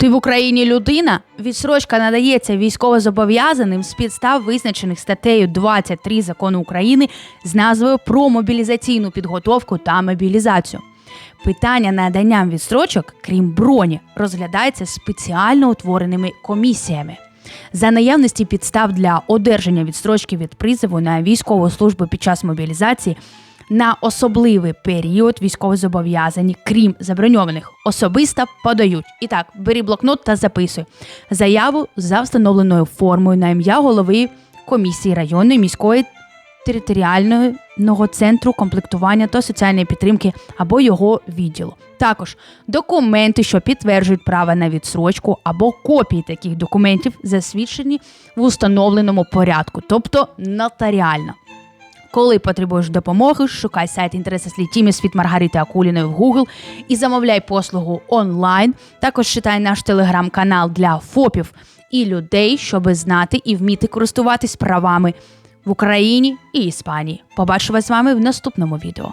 Ти в Україні людина? Відсрочка надається військовозобов'язаним з підстав, визначених статтею 23 закону України з назвою про мобілізаційну підготовку та мобілізацію. Питання надання відстрочок, крім броні, розглядається спеціально утвореними комісіями. За наявності підстав для одержання відстрочки від призову на військову службу під час мобілізації на особливий період військовозобов'язані, крім заброньованих, особисто подають. І так, бери блокнот та записуй заяву за встановленою формою на ім'я голови комісії районної міської територіального центру комплектування та соціальної підтримки або його відділу. Також документи, що підтверджують право на відсрочку, або копії таких документів, засвідчені в установленому порядку, тобто нотаріально. Коли потребуєш допомоги, шукай сайт інтереса Тіміс від Маргарити Акуліної в Google і замовляй послугу онлайн. Також читай наш телеграм-канал для ФОПів і людей, щоб знати і вміти користуватись правами в Україні і Іспанії. Побачу вас з вами в наступному відео.